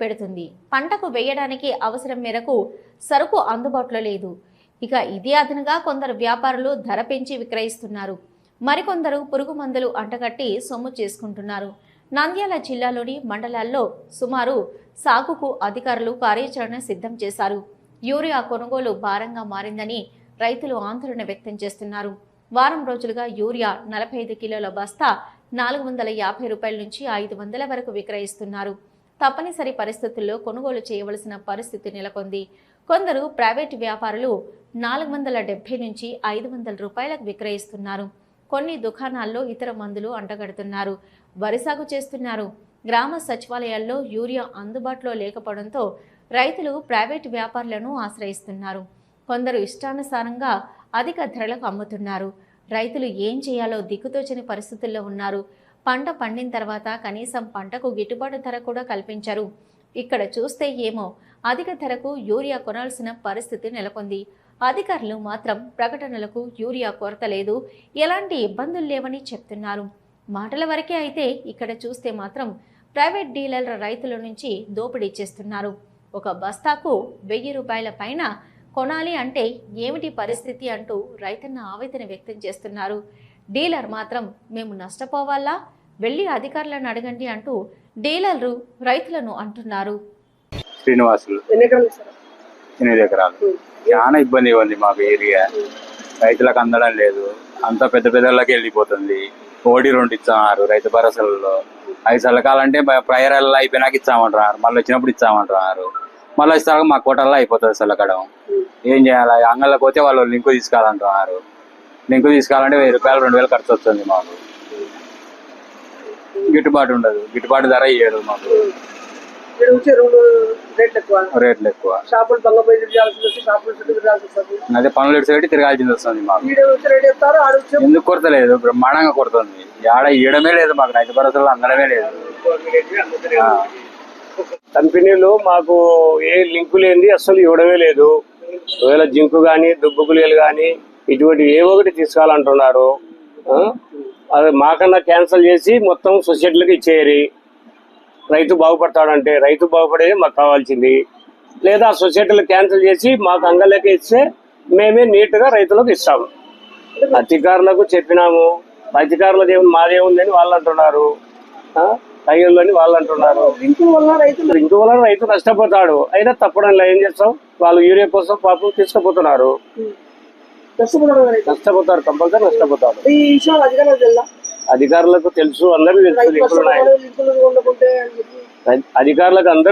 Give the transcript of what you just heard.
పెడుతుంది. పంటకు వేయడానికి అవసరం మేరకు సరుకు అందుబాటులో లేదు. ఇక ఇదే అదనగా కొందరు వ్యాపారులు ధర పెంచి విక్రయిస్తున్నారు. మరికొందరు పురుగు మందులు అంటగట్టి సొమ్ము చేసుకుంటున్నారు. నంద్యాల జిల్లాలోని మండలాల్లో సుమారు సాగుకు అధికారులు కార్యాచరణ సిద్ధం చేశారు. యూరియా కొనుగోలు భారంగా మారిందని రైతులు ఆందోళన వ్యక్తం చేస్తున్నారు. వారం రోజులుగా యూరియా నలభై ఐదు కిలోల బస్తా నాలుగు వందల యాభై రూపాయల నుంచి ఐదు వందల వరకు విక్రయిస్తున్నారు. తప్పనిసరి పరిస్థితుల్లో కొనుగోలు చేయవలసిన పరిస్థితి నెలకొంది. కొందరు ప్రైవేటు వ్యాపారులు నాలుగు వందల డెబ్బై నుంచి ఐదు వందల రూపాయలకు విక్రయిస్తున్నారు. కొన్ని దుకాణాల్లో ఇతర మందులు అంటగడుతున్నారు. వరి సాగు చేస్తున్నారు. గ్రామ సచివాలయాల్లో యూరియా అందుబాటులో లేకపోవడంతో రైతులు ప్రైవేటు వ్యాపారులను ఆశ్రయిస్తున్నారు. కొందరు ఇష్టానుసారంగా అధిక ధరలకు అమ్ముతున్నారు. రైతులు ఏం చేయాలో దిక్కుతోచని పరిస్థితుల్లో ఉన్నారు. పంట పండిన తర్వాత కనీసం పంటకు గిట్టుబాటు ధర కూడా కల్పించరు. ఇక్కడ చూస్తే ఏమో అధిక ధరకు యూరియా కొనాల్సిన పరిస్థితి నెలకొంది. అధికారులు మాత్రం ప్రకటనలకు యూరియా కొరత లేదు ఎలాంటి ఇబ్బందులు లేవని చెప్తున్నారు. మాటల వరకే అయితే ఇక్కడ చూస్తే మాత్రం ప్రైవేట్ డీలర్ల రైతుల నుంచి దోపిడీ చేస్తున్నారు. ఒక బస్తాకు వెయ్యి రూపాయల పైన కొనాలి అంటే ఏమిటి పరిస్థితి అంటూ రైతన్న ఆవేదన వ్యక్తం చేస్తున్నారు. డీలర్ మాత్రం మేము నష్టపోవాలా? వెళ్ళి అధికారులను అడగండి అంటూ డీలర్లు రైతులను అంటున్నారు. శ్రీనివాసులు. ఎనిమిది ఎకరాలు. చాలా ఇబ్బంది ఉంది మాకు ఏరియా. రైతులకు అందడం లేదు. అంతా పెద్ద పెద్దలకి వెళ్ళిపోతుంది. కోడి రెండు ఇచ్చామన్నారు రైతు భరోసాలలో. ఐదు చల్లకాలంటే ప్రయరాల్లో అయిపోయినాక ఇచ్చామంటున్నారు. మళ్ళీ వచ్చినప్పుడు ఇచ్చామంటున్నారు. మళ్ళీ వచ్చేసరికి మా కోటల్లో అయిపోతుంది చల్లకడం. ఏం చేయాలి? అంగళ్ళకి పోతే వాళ్ళు లింకు తీసుకోవాలంటున్నారు లింకు తీసుకోవాలంటే వెయ్యి రూపాయలు రెండు వేలు ఖర్చు వస్తుంది మాకు. గిట్టుబాటు ఉండదు. గిట్టుబాటు ధర ఇయ్యడు మాకు. రేట్లు ఎక్కువ. అదే పనులు ఇటు తిరగాల్సింది వస్తుంది మాకు. ఎందుకు కొరత లేదు బ్రహ్మాండంగా కొడుతుంది ఆడ ఇయ్యడమే లేదు మాకు రైతు భరోసాలో అందడమే లేదు. కంపెనీలు మాకు ఏ లింకు లేనిది అస్సలు ఇవ్వడమే లేదు. ఒకవేళ జింకు కానీ దుబ్బు గుళికలు కానీ ఇటువంటి ఏ ఒకటి తీసుకోవాలంటున్నారు? అది మాకన్నా క్యాన్సిల్ చేసి మొత్తం సొసైటీలకు ఇచ్చేయరు. రైతు బాగుపడతాడంటే రైతు బాగుపడేది మాకు కావాల్సింది. లేదా సొసైటీలు క్యాన్సిల్ చేసి మాకు అంగళ్ళకి ఇస్తే మేమే నీట్గా రైతులకు ఇస్తాము. అధికారులకు చెప్పినాము. అధికారులకు ఏమి మాదేముందని వాళ్ళు అంటున్నారు? రైతులని వాళ్ళు అంటున్నారు. లింకుల వల్ల రైతులు ఇందువల్ల రైతు నష్టపోతాడు. అయినా తప్పడం. ఏం చేస్తాం? వాళ్ళు యూరియా కోసం పాపం తీసుకుపోతున్నారు. రైతు నష్టపోతారు. కంపల్సరీ నష్టపోతారు. ఈ విషయం అధికారులకు తెల్లా అధికారులకు తెలుసు అందరికీ తెలుసు రైతు లింకులు ఉన్నాయి. కష్టపడడం లింకులు ఉండకుంటే అని చెప్పి. అధికారులకు అందరూ